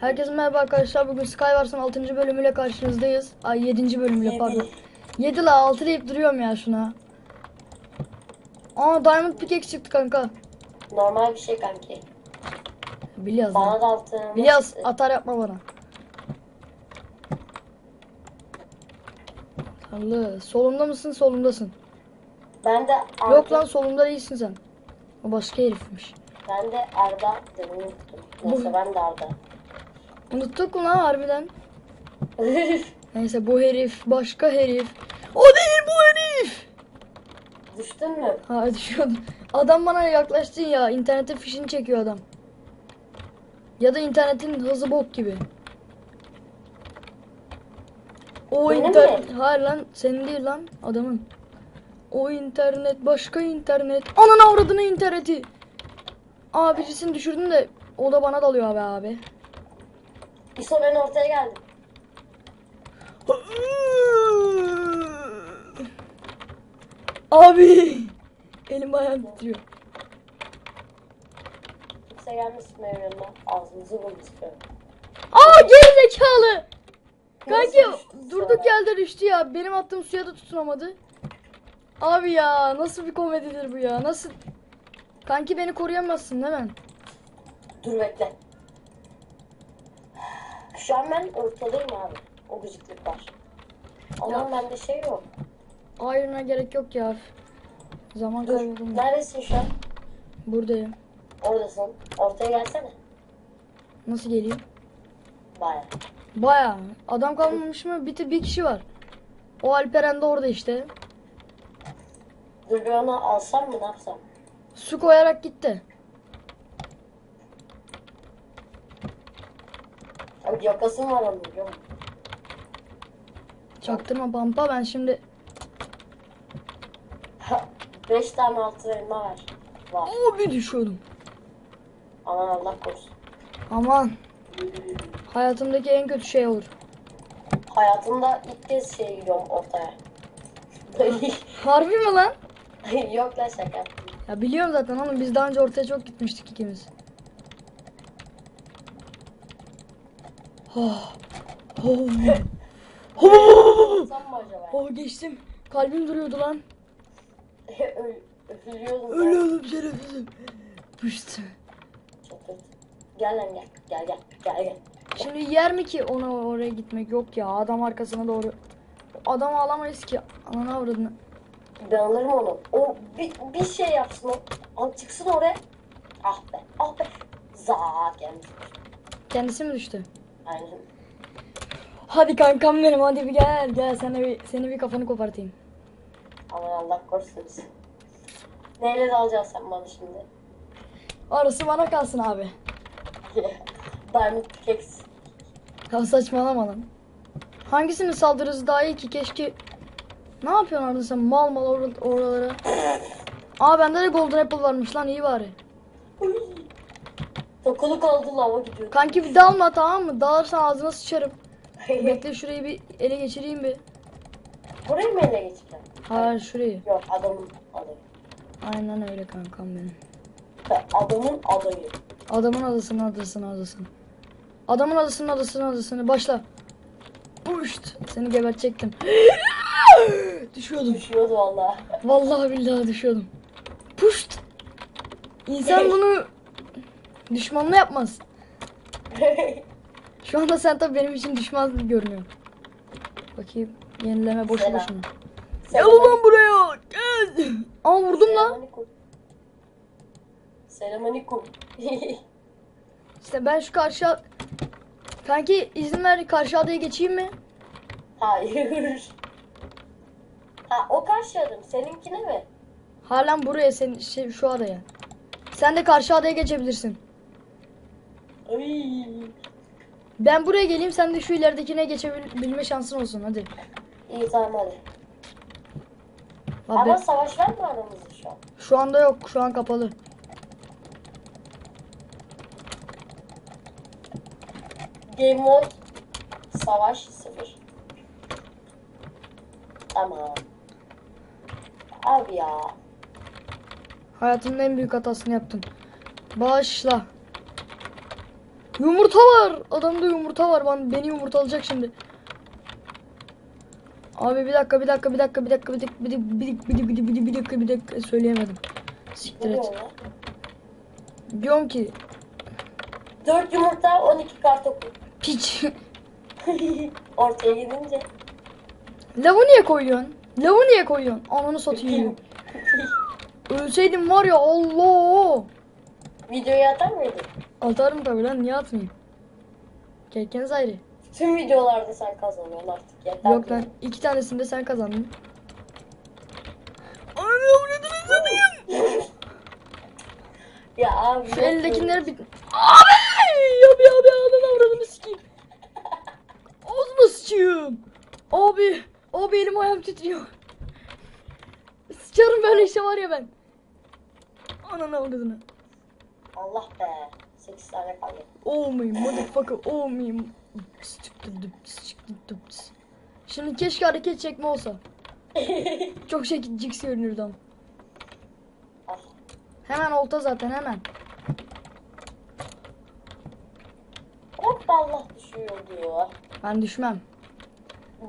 Herkese merhaba arkadaşlar. Bugün Skywars'ın 6. bölümüyle karşınızdayız. Ay 7. bölümüyle pardon. 7 la 6 deyip duruyorum ya şuna. Aa Diamond Pickaxe çıktı kanka. Normal bir şey kanki. Biliyoruz Bana da altın. Biliyoruz atar yapma bana. Tarlı. Solumda mısın solumdasın. Ben de Arda. Yok lan solumda değilsin sen. O başka herifmiş. Ben de Arda. Neyse ben de Arda. Unuttuk mu lan harbiden? Neyse bu herif başka herif. O değil bu herif. Düştün mü? Ha düşüyordu. Adam bana yaklaştı ya. İnternete fişini çekiyor adam. Ya da internetin hızı bok gibi. O Benim internet... Hayır lan senin değil lan adamın. O internet başka internet. Ananı avradını interneti. Aa birisini düşürdüm de o da bana dalıyor abi abi. İso ben ortaya geldim. Abi. Elim ayağım titriyor. Kimse gelmesin benim yanıma. Ağzınızı bulun istiyorum. Aa geri zekalı. Kanki durduk sonra? yerde düştü ya. Benim attığım suya da tutunamadı. Abi ya nasıl bir komedidir bu ya? Nasıl? Kanki beni koruyamazsın değil mi? Dur bekle. Şu an ben ortadayım abi. O gıcıklık var. Ama Ya. bende şey yok. Ayrına gerek yok ya. Zaman Dur. kayboldum. Neredesin şu an? Buradayım. Oradasın. Ortaya gelsene. Nasıl geleyim? Baya. Baya. Adam kalmamış mı? Bir, bir kişi var. O Alperen de orada işte. Dur bir onu alsam mı ne yapsam? Su koyarak gitti. Abi yakasım var onun? Çaktırma pampa ben şimdi. Beş tane altın elma var. Var. Abi düşüyordum. Aman Allah korusun. Aman. Hayatımdaki en kötü şey olur. Hayatımda ilk kez şey gidiyorum ortaya. Harbi mi lan? Yok lan şaka. Ya biliyorum zaten oğlum biz daha önce ortaya çok gitmiştik ikimiz. Oh. Oh. Oh. Oh geçtim. Kalbim duruyordu lan. Öl, Ölüyordum. şerefsizim. Kötü. Gel lan gel. Gel gel. Gel gel. Şimdi yer mi ki ona oraya gitmek? Yok ya adam arkasına doğru. Adamı alamayız ki. Ananı avradını. Ben alırım onu. O bir, bir şey yapsın o. Al çıksın oraya. Ah be. Ah be. Zat gelmiş. Kendisi mi düştü? Aynen. Hadi kankam benim hadi bir gel gel sana bir seni bir kafanı kopartayım. Aman Allah korusun. Neyle dalacaksın sen bana şimdi? Arası bana kalsın abi. Diamond pickaxe. Ya saçmalama lan. Hangisinin saldırısı daha iyi ki keşke... Ne yapıyorsun orada sen mal mal or- oralara? Aa bende de golden apple varmış lan iyi bari. Dokuluk oldu lava gidiyor. Kanki bir dalma tamam mı? Dalarsan ağzına sıçarım. Bekle şurayı bir ele geçireyim bir. Burayı mı ele geçeceğim? Hayır şurayı. Yok adamın adayı. Aynen öyle kankam benim. Adamın adayı. Adamın adasını adasını adasını. Adamın adasının adasını adasını başla. Puşt. Seni gebertecektim. Düşüyordum. Düşüyordu valla. Vallahi billahi düşüyordum. Puşt. İnsan bunu düşmanla yapmaz. Şu anda sen tabii benim için düşman gibi görünüyorsun. Bakayım yenileme boşu Selam. boşuna. Gel ulan buraya. Gel. Aa vurdum lan. Selamünaleyküm. İşte ben şu karşı Kanki izin ver karşı adaya geçeyim mi? Hayır. Ha o karşı adım. Seninkine mi? Halen buraya sen şey, şu adaya. Sen de karşı adaya geçebilirsin. Ay. Ben buraya geleyim sen de şu ileridekine geçebilme şansın olsun hadi. İyi tamam hadi. Abi, Ama savaş var mı aramızda şu an? şu anda yok şu an kapalı. Game mode savaş sıfır. Tamam. Abi ya. Hayatımın en büyük hatasını yaptın. Bağışla. Yumurta var. Adamda yumurta var. Ben beni yumurtalayacak şimdi. Abi bir dakika bir dakika bir dakika bir dakika bir dakika bir dakika bir dakika bir dakika bir dakika bir dakika bir dakika söyleyemedim. Siktir et. Diyorum ki 4 yumurta 12 kartopu. piç. Ortaya gidince. Lavı niye koyuyorsun? Lavı niye koyuyorsun? Ananı satayım. Ölseydim var ya Allah. Videoyu atar mıydın? Atarım tabii lan niye atmayayım? Kekeniz ayrı. Tüm videolarda sen kazanıyorsun artık yeter. Yok lan iki tanesinde sen kazandın. Ananı avradını satayım. Ya abi. Şu eldekileri bir... Abi! Abi abi ananı avradını sikeyim. Ağzıma sıçayım. Abi. Abi elim ayağım titriyor. Sıçarım böyle işte var ya ben. Ananı avradını. Allah be. 8 tane kaldı. Oh me motherfucker oh me. Şimdi keşke hareket çekme olsa. Çok şekilcik görünürdü ama. Ah. Hemen olta zaten hemen. Hop Allah düşüyor diyor. Ben düşmem.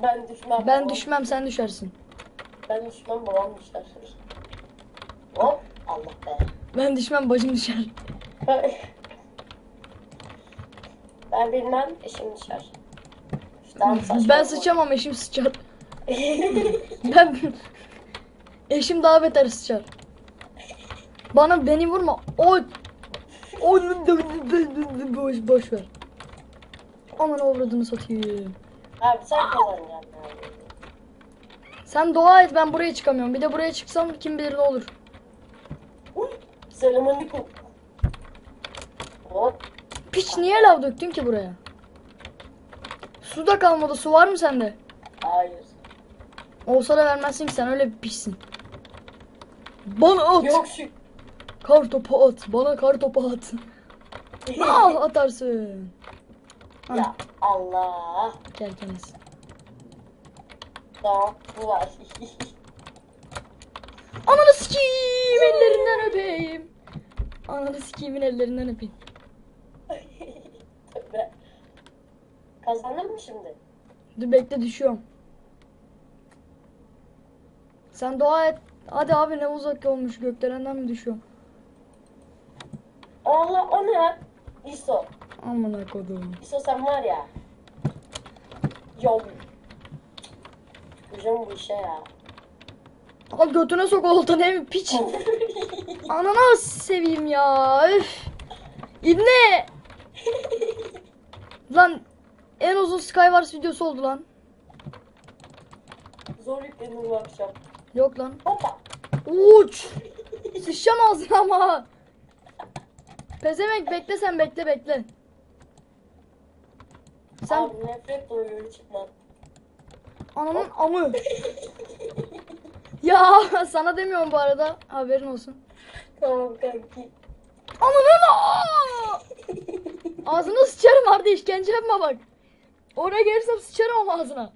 Ben düşmem. Ben babam- düşmem sen düşersin. Ben düşmem babam düşer. Hop Allah be. Ben düşmem bacım düşer. ben bilmem eşim saçma. Ben sıçamam eşim sıçar. Ben eşim daha beter sıçar. Bana beni vurma. O o boş boş ver. Aman avradını satayım. Abi sen kazanacaksın. Sen dua et ben buraya çıkamıyorum. Bir de buraya çıksam kim bilir ne olur. Selamünaleyküm. Hop. Piç niye lav döktün ki buraya? Su da kalmadı. Su var mı sende? Hayır. Olsa da vermezsin ki sen öyle bir piçsin. Bana at. Yok şu. Kar topu at. Bana kar topu at. Al atarsın. Ha, ya Allah. Kerkeniz. Tamam bu var. Ananı sikeyim ellerinden öpeyim. Ananı sikiyimin ellerinden öpeyim. Kazandın mı şimdi? Dur bekle düşüyorum. Sen dua et. Hadi abi ne uzak olmuş gökdelenden mi düşüyorum? Allah o ne? İso. Amına kodum. İso sen var ya. Yok. Hocam bu işe ya. Al götüne sok oltanı evi piç. Ananı seveyim ya. Üf. İbne. uzun Skywars videosu oldu lan. Zor yükledim bu akşam. Yok lan. Hoppa. Uç. Sıçacağım ağzına ama. Pezevenk bekle sen bekle bekle. Sen Abi nefret duyuyor içimden. ananın amı. ya sana demiyorum bu arada. Haberin olsun. Tamam kanki. Ananın aa! Ağzına sıçarım Arda işkence yapma bak. Oraya gelirsem sıçarım ağzına.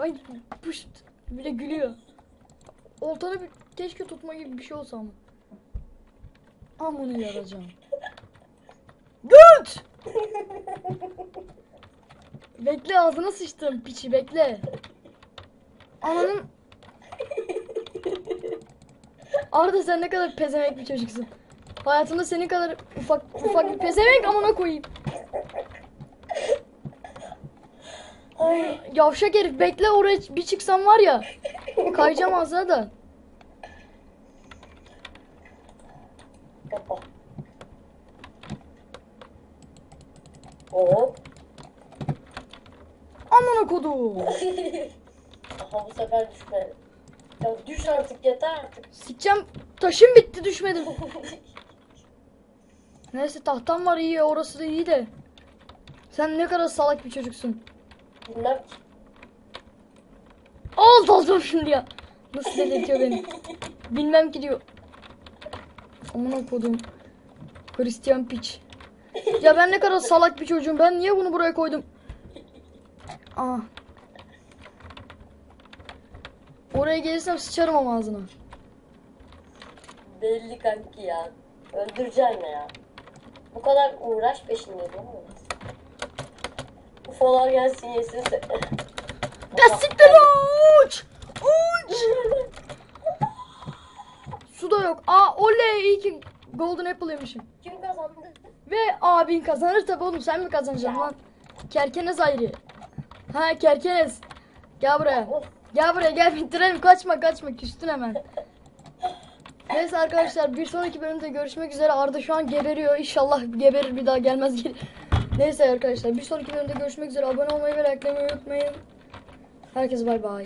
Ay puşt. Bile gülüyor. Oltanı bir, keşke tutma gibi bir şey olsa ama. Amını yaracağım. Göt! bekle ağzına sıçtım piçi bekle. Ananın... Arda sen ne kadar pezevenk bir çocuksun. Hayatımda senin kadar ufak ufak bir pezevenk amına koyayım. Ay. Yavşak herif bekle oraya bir çıksam var ya. Kayacağım ağzına da. Hop. Amına kodum. Aha bu sefer düşme. Ya düş artık yeter artık. Sikeceğim. Taşım bitti düşmedim. Neyse tahtam var iyi orası da iyi de. Sen ne kadar salak bir çocuksun. Ki. Al dalacağım şimdi ya. Nasıl delirtiyor beni. Bilmem ki diyor. Amına kodum. Hristiyan piç. Ya ben ne kadar salak bir çocuğum. Ben niye bunu buraya koydum? Aa. Oraya gelirsem sıçarım ama ağzına. Belli kanki ya. Öldüreceğim ya. Bu kadar uğraş peşindeyim ama olmaz. UFO'lar gelsin yesin seni. Ya siktir uç! Uç! Su da yok. Aa oley iyi ki Golden Apple yemişim. Kim kazandı? Ve abin kazanır tabi oğlum sen mi kazanacaksın lan? Kerkenes ayrı. Ha kerkenes. Gel buraya. Of. Gel buraya gel bitirelim kaçma kaçma küstün hemen. Neyse arkadaşlar bir sonraki bölümde görüşmek üzere. Arda şu an geberiyor. İnşallah geberir bir daha gelmez. Neyse arkadaşlar bir sonraki bölümde görüşmek üzere. Abone olmayı ve likelamayı unutmayın. Herkese bay bay.